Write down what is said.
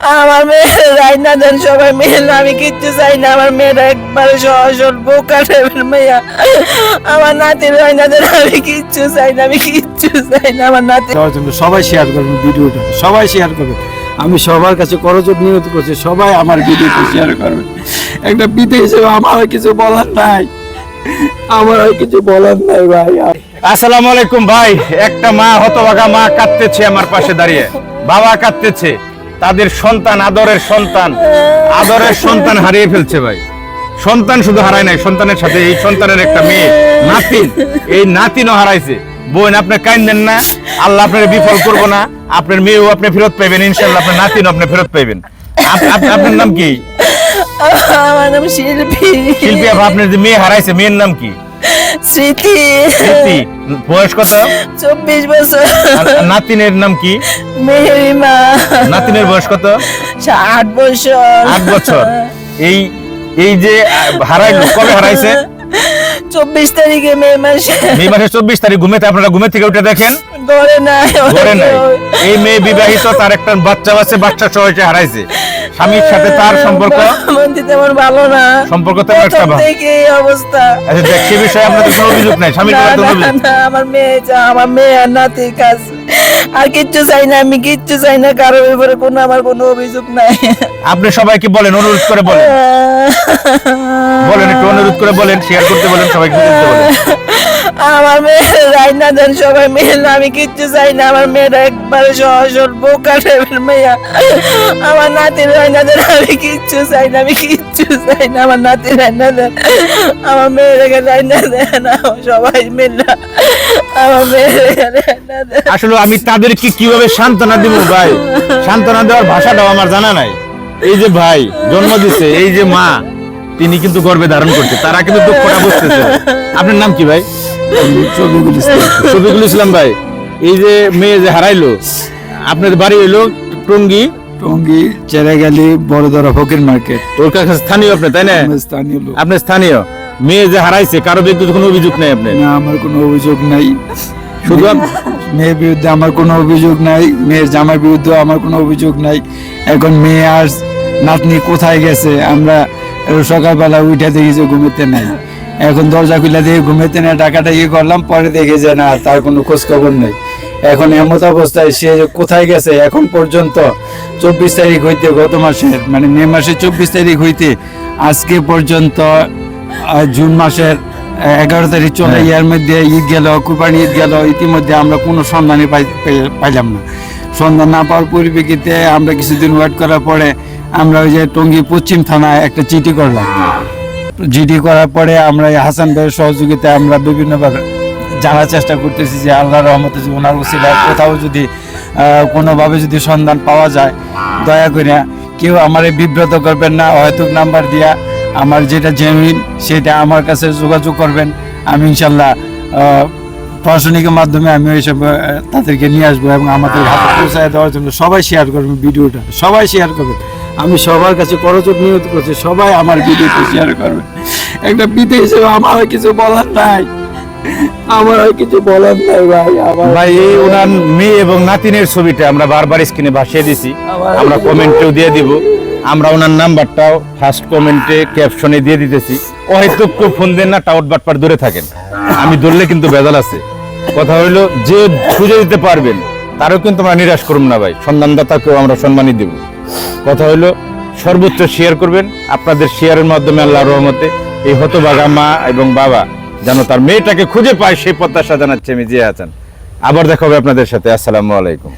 আমার মেয়ের রাইনা দেন সবাই মেয়ে আমি কিচ্ছু চাই না আমার মেয়েরা একবারে সহসল বোকা টাইপের মেয়া। আমার নাতির রাইনা দেন আমি কিচ্ছু চাই না আমি কিচ্ছু চাই না আমার নাতি সবাই শেয়ার করবেন ভিডিওটা সবাই শেয়ার করবেন আমি সবার কাছে করজোর নিয়ত করছি সবাই আমার ভিডিওটা শেয়ার করবেন একটা বিদে হিসেবে আমার আর কিছু বলার নাই। আমার আর কিছু বলার নাই ভাই। আসসালামু আলাইকুম ভাই একটা মা হতভাগা মা কাঁদতেছে আমার পাশে দাঁড়িয়ে। বাবা কাঁদতেছে। তাদের সন্তান আদরের সন্তান। আদরের সন্তান হারিয়ে ফেলছে ভাই। সন্তান শুধু হারায় নাই সন্তানের সাথে এই সন্তানের একটা মেয়ে নাতিন এই নাতিনও হারাইছে। বোন আপনি কাইন্দেন না। আল্লাহ আপনার বিফল করব না। আপনার মেয়েও আপনি ফেরত পাইবেন ইনশাল্লাহ আপনার নাতিনও আপনি ফেরত পাইবেন। আপ- আপ- আপনার নাম কি? আমার নাম শিল্পী। শিল্পী আপা, আপনার যে মেয়ে হারাইছে মেয়ের নাম কি? স্মৃতি। স্মৃতি? বয়স কত? চব্বিশ বছর। নাতিনের নাম কি? মেহরিমা। নাতিনের বয়স কত? আট বছর। আট বছর। এই এই যে হারাইলো কবে হারাইছে? চব্বিশ তারিখে মে মাসে। মে মাসের চব্বিশ তারিখ ঘুমেতে আপনারা ঘুমে থেকে উঠে দেখেন। ধরে নাই নাই। এই মেয়ে বিবাহিত তার একটা বাচ্চা আছে বাচ্চা সহ হারাইছে। স্বামীর সাথে তার সম্পর্ক তেমন ভালো না। সম্পর্ক তেমন একটা ভালো। এই অবস্থা। আচ্ছা দেখ সে বিষয়ে আপনাদের কোনো অভিযোগ নাই। স্বামীর কোনো অভিযোগ। আমার মেয়ে যা আমার মেয়ে আর নাতির আর কিচ্ছু চাই না আমি কিচ্ছু চাই না কারোর ব্যাপারে কোনো আমার কোনো অভিযোগ নাই। আপনি সবাইকে বলেন অনুরোধ করে বলেন। বলেন একটু অনুরোধ করে বলেন শেয়ার করতে বলেন সবাইকে বলেন। আমার মেয়ের রাইনা দেন সবাই মেয়ে আমি কিচ্ছু চাই না। আমার মেয়েরা একবারে সহসল বোকা টাইপের মেয়া। আমার নাতির রাইনা দেন আমি কিচ্ছু চাই না, আমি কিচ্ছু চাই না, আমার নাতির রাইনা দেন আমার মেয়েরাকে রাইনা দেন সবাই মিলে আমার দেন আসলে আমি তাদেরকে কীভাবে সান্ত্বনা দিব ভাই? সান্ত্বনা দেওয়ার ভাষাটাও আমার জানা নাই। এই যে ভাই জন্ম দিছে, এই যে মা, তিনি কিন্তু গর্বে ধারণ করছে, তারা কিন্তু দুঃখটা বুঝতেছে। আপনার নাম কি ভাই? শফিকুল ইসলাম। ভাই এই যে মেয়ে যে হারাইলো আপনার বাড়ি হইল টঙ্গি? টঙ্গি চেরাগালি বড়দরা ফকির মার্কেট। ওর কাছে স্থানীয় আপনি তাই না? আমার স্থানীয় লোক। আপনি স্থানীয়। মেয়ে যে হারাইছে কারও বিরুদ্ধে কোনো অভিযোগ নেই আপনার? না আমার কোনো অভিযোগ নাই। শুধু মেয়ের বিরুদ্ধে আমার কোনো অভিযোগ নাই মেয়ের জামার বিরুদ্ধে আমার কোনো অভিযোগ নাই। এখন মেয়ে আর নাতনি কোথায় গেছে? আমরা সকালবেলা উঠে দেখি যে ঘুমেতে নাই। এখন দরজা খুলে দিয়ে ঘুমেতে না টাকাটা ইয়ে করলাম পরে দেখে যে না তার কোনো খোঁজ খবর নেই। এখন এমত অবস্থায় সে কোথায় গেছে এখন পর্যন্ত চব্বিশ তারিখ হইতে গত মাসের মানে মে মাসের চব্বিশ তারিখ হইতে আজকে পর্যন্ত জুন মাসের এগারো তারিখ চলে ইয়ার মধ্যে ঈদ গেল কুরবানি ঈদ গেল ইতিমধ্যে আমরা কোনো সন্ধানই পাইলাম না। সন্ধান না পাওয়ার পরিপ্রেক্ষিতে আমরা কিছুদিন ওয়েট করার পরে আমরা ওই যে টঙ্গী পশ্চিম থানায় একটা চিঠি করলাম। জিডি করার পরে আমরা হাসান ভাইয়ের সহযোগিতায় আমরা বিভিন্নভাবে জানার চেষ্টা করতেছি যে আল্লাহ রহমতে ওনার উসিলায় কোথাও যদি কোনোভাবে যদি সন্ধান পাওয়া যায়, দয়া করে কেউ আমার বিব্রত করবেন না, হয়তো নাম্বার দিয়া আমার যেটা জেনুইন সেটা আমার কাছে যোগাযোগ করবেন। আমি ইনশাল্লাহ প্রশাসনিকের মাধ্যমে আমি ওইসব তাদেরকে নিয়ে আসব এবং আমাদের হাতে পৌঁছায় দেওয়ার জন্য সবাই শেয়ার করবেন ভিডিওটা, সবাই শেয়ার করবেন। আমি সবার কাছে করজোর নিয়ত করছি সবাই আমার ভিডিওতে শেয়ার করবেন একটা বিদে হিসেবে আমার কিছু বলার নাই। আমার আর কিছু বলার নাই ভাই আমার ভাই এই ওনার মেয়ে এবং নাতিনের ছবিটা আমরা বারবার স্ক্রিনে ভাসিয়ে দিছি। আমরা কমেন্টেও দিয়ে দিব। আমরা ওনার নাম্বারটাও ফার্স্ট কমেন্টে ক্যাপশনে দিয়ে দিতেছি। হয়তো কেউ ফোন দেন না টাউট বাটপার দূরে থাকেন। আমি ধরলে কিন্তু বেজাল আছে। কথা হইল যে খুঁজে দিতে পারবেন তারও কিন্তু আমরা নিরাশ করব না ভাই। সন্ধানদাতাকেও আমরা সম্মানই দেব। কথা হইল, সর্বোচ্চ শেয়ার করবেন। আপনাদের শেয়ারের মাধ্যমে আল্লাহ রহমতে এই হতবাগা মা এবং বাবা যেন তার মেয়েটাকে খুঁজে পায়, সেই প্রত্যাশা জানাচ্ছে আমি। যে আছেন আবার দেখা হবে আপনাদের সাথে। আসসালামু আলাইকুম।